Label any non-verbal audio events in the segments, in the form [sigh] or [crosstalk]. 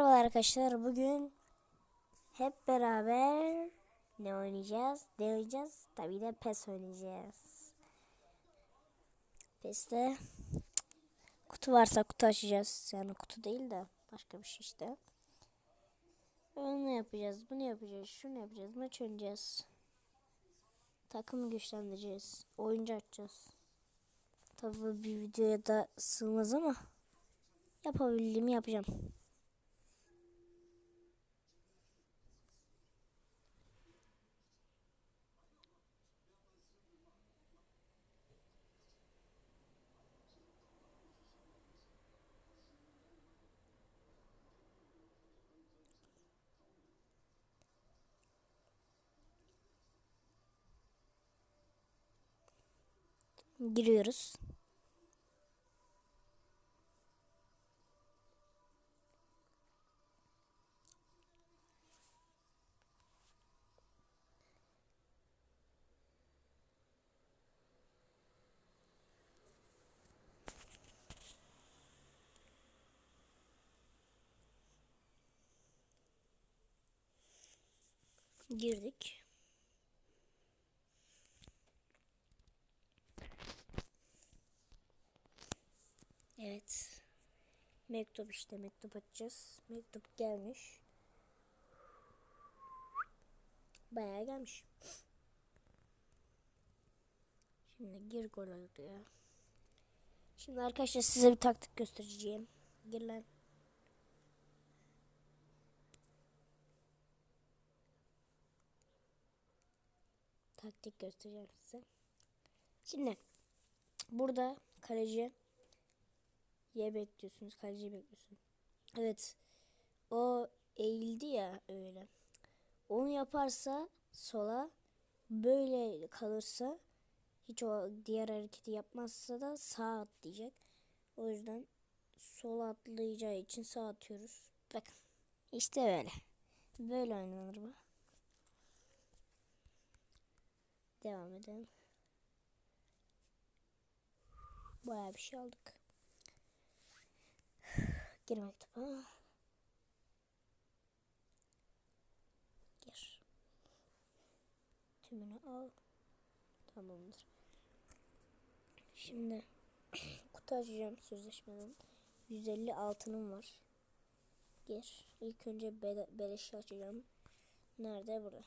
Merhaba arkadaşlar bugün hep beraber ne oynayacağız? Ne oynayacağız? Tabii de PES oynayacağız. PES'te kutu varsa kutu açacağız. Yani kutu değil de başka bir şey işte. Onu yapacağız, bunu yapacağız, şunu yapacağız, maç oynayacağız. Takımı güçlendireceğiz. Oyuncu açacağız. Tabii bir videoya da sığmaz ama yapabildiğimi yapacağım. Giriyoruz. Girdik. Evet. Mektup işte mektup açacağız. Mektup gelmiş. Bayağı gelmiş. Şimdi gir gol ya. Şimdi arkadaşlar size bir taktik göstereceğim. Gir lan. Taktik göstereceğim size. Şimdi burada kaleci Y bekliyorsunuz. Kaleci bekliyorsunuz. Evet. O eğildi ya öyle. Onu yaparsa sola böyle kalırsa hiç o diğer hareketi yapmazsa da sağ atlayacak. O yüzden sola atlayacağı için sağ atıyoruz. Bakın. İşte böyle. Böyle oynanır bu. Devam edelim. Bayağı bir şey aldık. Gir mektuba. Gir. Tümünü al. Tamamdır. Şimdi [clears throat] kutu açacağım sözleşmeden. 150 altınım var. Gir. İlk önce bele beleşi açacağım. Nerede? Burada.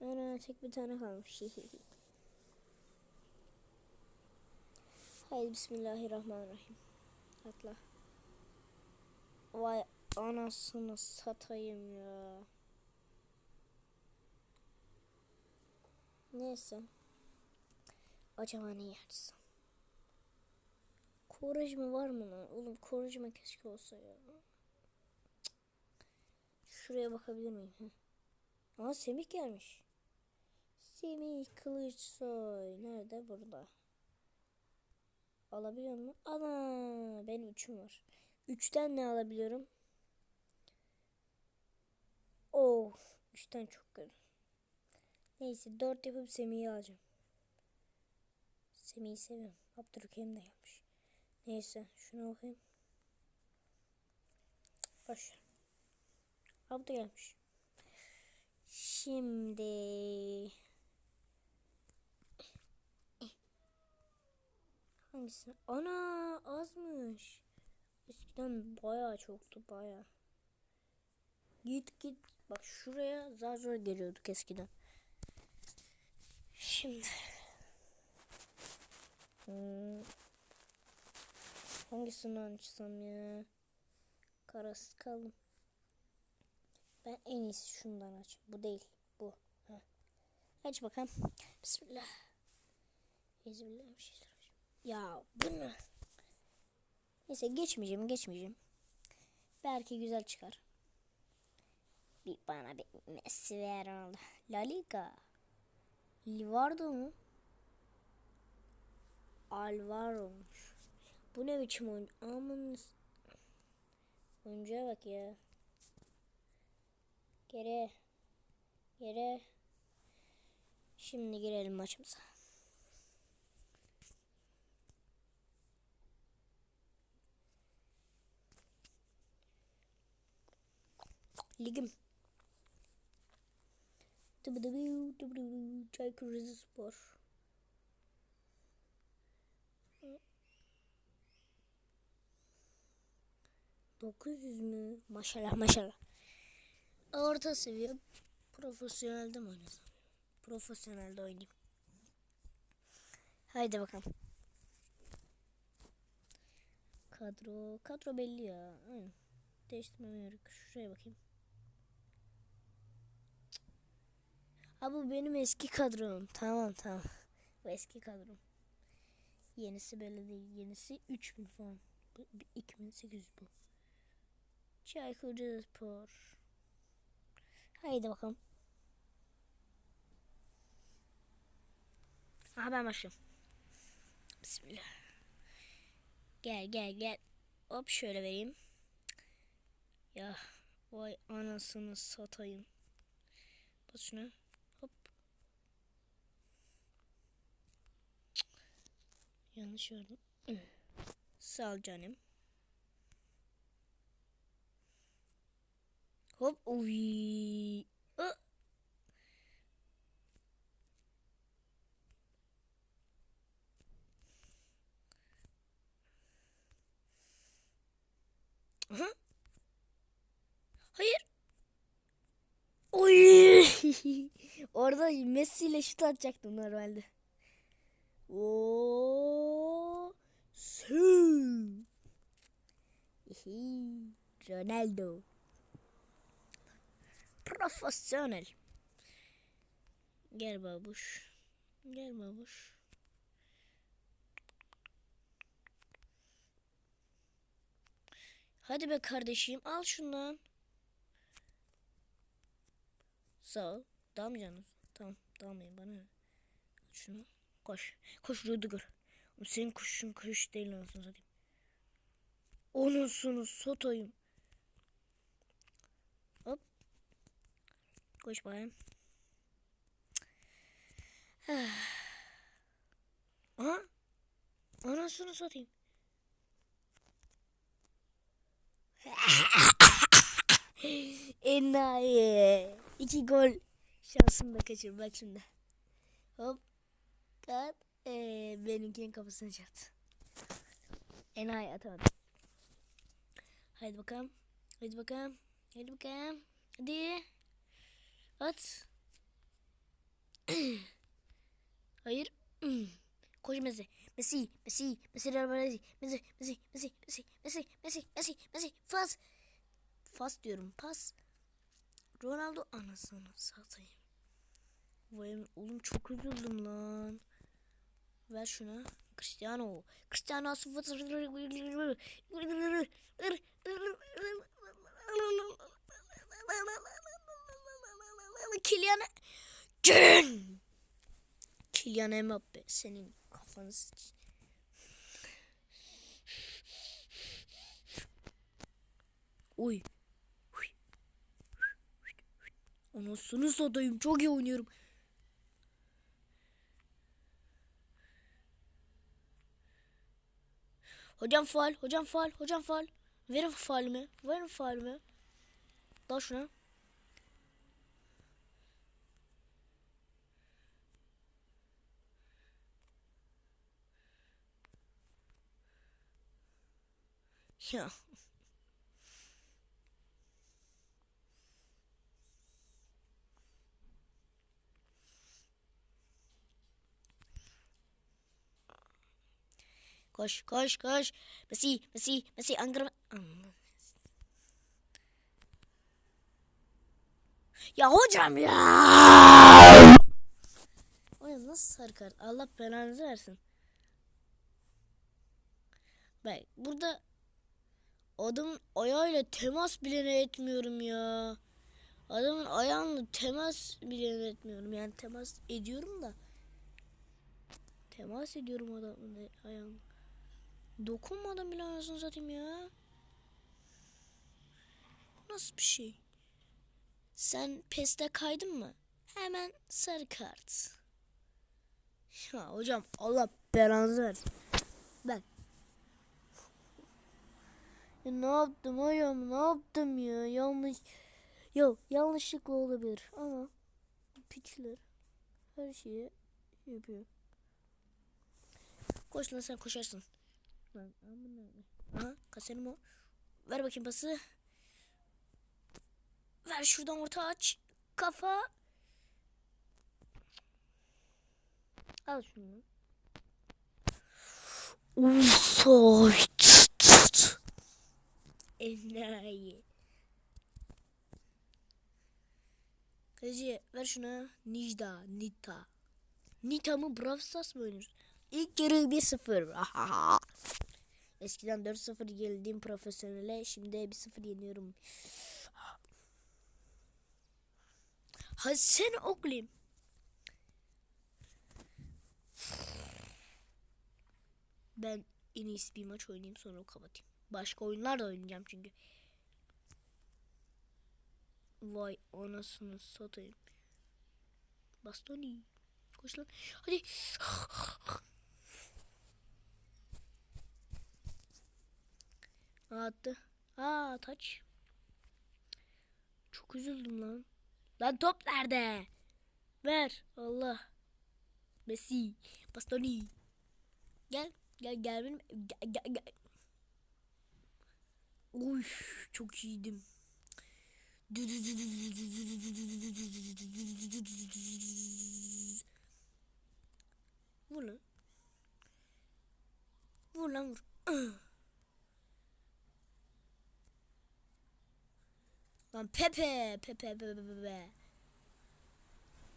Ana tek bir tane kalmış. [laughs] Haydi bismillahirrahmanirrahim. Atla. Vay anasını satayım ya. Neyse. Acaba ne yersin? Korajma var mı lan? Oğlum korajma keşke olsa ya. Şuraya bakabilir miyim? Heh. Aa Semih gelmiş. Semih Kılıçsoy. Nerede? Burada. Alabiliyor mu? Ana benim üçüm var. Üçten ne alabiliyorum? Oh, üçten çok kötü. Neyse dört yapıp Semih'i alacağım. Semih'i seviyorum. Abdülkerim de gelmiş. Neyse şunu okuyayım. Boş. Abdü gelmiş. Şimdi Hangisini? Ana azmış. Eskiden bayağı çoktu bayağı. Git git. Bak şuraya zar zor geliyorduk eskiden. Şimdi. Hmm. Hangisini açsam ya? Karası kaldım. Ben en iyisi şundan aç. Bu değil. Bu. Heh. Aç bakalım. Bismillah. Bismillah. Ya bu ne? Neyse geçmeyeceğim geçmeyeceğim. Belki güzel çıkar. Bir bana bir Messi ver oldu. La Liga. Livardo mu? Alvaro'muş. Bu ne biçim oyun? Aman Oyuncuya bak ya. Geri. Geri. Şimdi girelim maçımıza. Ligim. Çaykur Rizespor. Dokuz yüz mü? Maşallah maşallah. Orta seviye profesyonelde mi oynasam? Profesyonelde oynayayım. Haydi bakalım. Kadro, kadro belli ya. Aynen. Değiştirmeme gerek. Şuraya bakayım. Ha bu benim eski kadrom. Tamam tamam. Bu eski kadrom. Yenisi böyle değil. Yenisi 3000 falan. Bu, bu 2800 bu. Çaykur Rizespor. Haydi bakalım. Aha ben başlıyorum. Bismillah. Gel gel gel. Hop şöyle vereyim. Ya vay anasını satayım. Bas şuna. Hop. Cık. Yanlış verdim. Sağ ol canım. Hop. Uy. Hayır. Oy. [laughs] Orada Messi ile şut atacaktım normalde. Sü. Hihi. Ronaldo. Profesyonel. Gel babuş. Gel babuş. Hadi be kardeşim al şundan. Sağ ol. Dalmayacaksınız. Tamam dalmayın bana. ne? Al Şunu. Koş. Koş Rüdiger. Senin kuşun kuş değil anasını satayım. Onusunu satayım. Hop. Koş bakayım. Aha. Anasını satayım. Enayi. İki gol şansım da kaçır şimdi. Hop. Kat. Ee, benimkinin kafasına çarptı. Enayi atamadım. Haydi bakalım. Haydi bakalım. Haydi bakalım. Hadi. At. [clears throat] Hayır. [clears throat] Koş Messi. Messi. Messi. Messi. Messi. Messi. Messi. Messi. Messi. Messi. Messi. Messi. Messi. Fas. Fas diyorum. Pas. Ronaldo anasını satayım. Vay oğlum çok üzüldüm lan. Ver şuna. Cristiano. Cristiano sıfır. Kylian. Cün. Kylian Mbappe senin kafanı. Uy. Anasını satayım çok iyi oynuyorum. Hocam faal, hocam faal, hocam faal. Verin faalimi, verin faalimi. Dal şuna. Ya. Koş koş koş. Messi Messi Angara. Aman. Ya hocam ya. O ya nasıl sarı kart? Allah belanızı versin. Bak burada adamın ayağıyla temas bile etmiyorum ya. Adamın ayağını temas bile etmiyorum. Yani temas ediyorum da. Temas ediyorum adamın ayağını. Dokunmadan bile anasını satayım ya. Nasıl bir şey? Sen PES'te kaydın mı? Hemen sarı kart. Ya hocam Allah belanızı versin. Bak. Ya ne yaptım hocam ne yaptım ya yanlış. Yok yanlışlıkla olabilir ama piçler her şeyi yapıyor. Koş lan sen koşarsın. Lan amına. Aha kasenim o. Ver bakayım pası. Ver şuradan orta aç. Kafa. Al şunu. Offside. Enayi. Kaleci ver şuna. Nijda. Nita. Nita mı Brawl Stars mı oynuyorsun? İlk yarı 1-0. [laughs] Eskiden 4-0 yenildiğim profesyonele şimdi 1-0 yeniyorum. Hadi sen oklayayım. Ben en iyisi bir maç oynayayım sonra kapatayım. Başka oyunlar da oynayacağım çünkü. Vay anasını satayım. Bastoni. Koş lan. Hadi. Attı. Aa taç. Çok üzüldüm lan. Lan top nerede? Ver. Allah. Messi. Bastoni. Gel. Gel gel benim. Gel gel gel. Uy çok iyiydim. Vur lan. Vur lan vur. Lan Pepe. Pepe Pepe Pepe.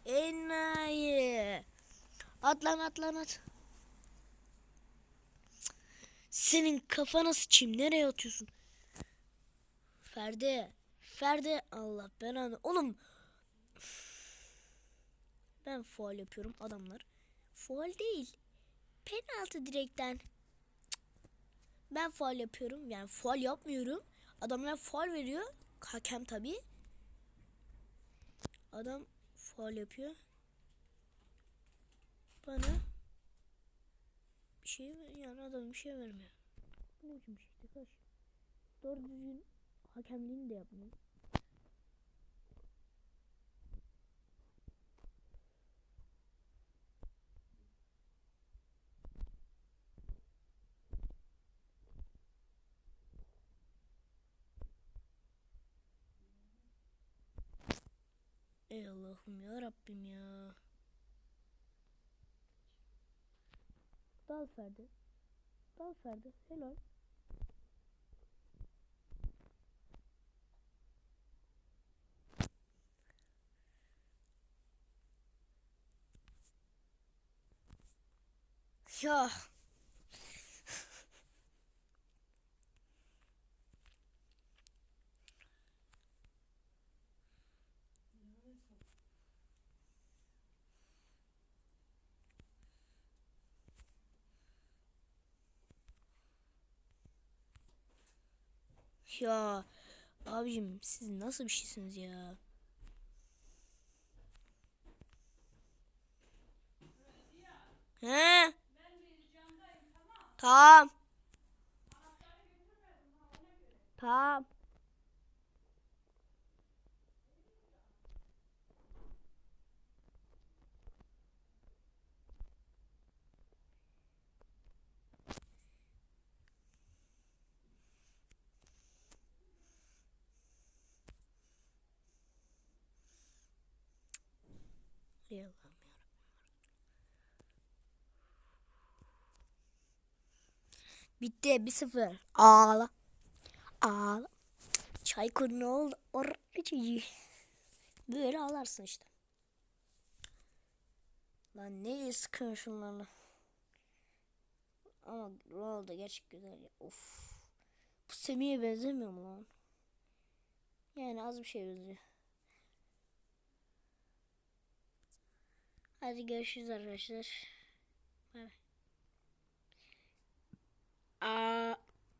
Enayi. At lan at. Senin kafana sıçayım. Nereye atıyorsun? Ferdi. Ferdi. Allah ben anı. Oğlum. Ben faul yapıyorum adamlar. Faul değil. Penaltı direkten. Ben faul yapıyorum. Yani faul yapmıyorum. Adamlar faul veriyor. Hakem tabi. Adam faul yapıyor. Bana bir şey yani adam bir şey vermiyor. Ne biçim şey işte kaç. Doğru düzgün hakemliğini de yapmıyor. Ey Allah'ım ya Rabbim ya. Dal Ferdi. Dal Ferdi. Helal. Ya. Ya abicim siz nasıl bir şeysiniz ya? He? Tamam. Tamam. Ey Allah'ım. Bitti 1-0. Ağla. Ağla. Çaykur ne oldu? Oracıcı. Böyle ağlarsın işte. Lan ne sıkıyorsun şunlarla. Ama Ronaldo gerçek güzel ya. Of. Bu Semih'e benzemiyor mu lan? Yani az bir şey benziyor. Hadi görüşürüz arkadaşlar. Bay bay. Aa,